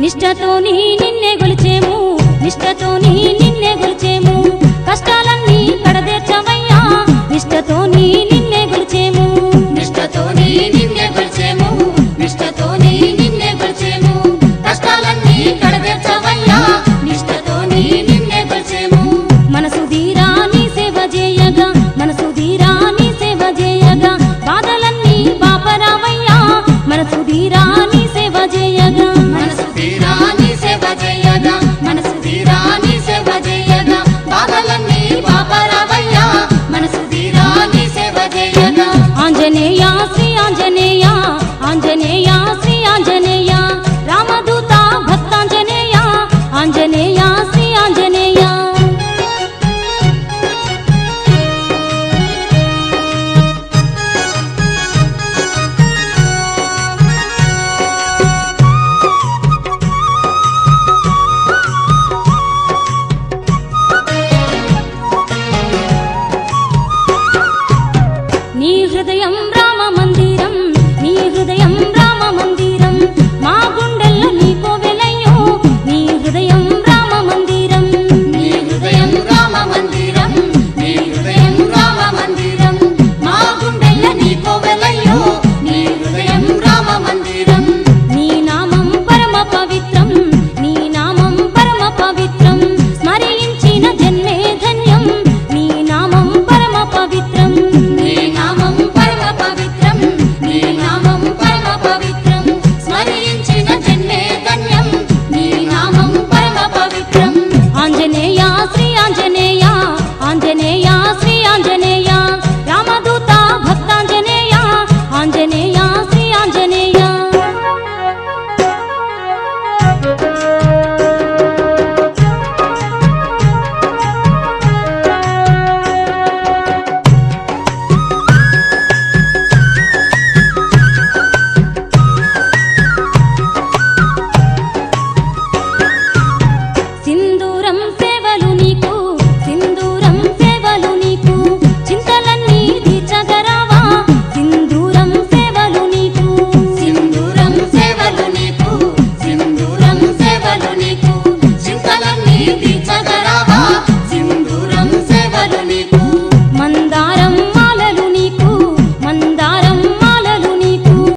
నిష్టతోని నిన్నే గొలిచేము. నిష్టతోని నిన్నే గొలిచేము. కష్టాలన్నీ కడదేర్చమయ్యా నిష్టతోని నిన్నే గొలిచేము. నిష్టతోని నిన్నే గొలిచేము. నిష్టతోని నిన్నే గొలిచేము. కష్టాలన్నీ కడదేర్చమయ్యా నిష్టతోని నిన్నే గొలిచేము. మనసు తీరా సేవ చేయగా మనసు సేవ చేయగా బాధలన్నీ మనసు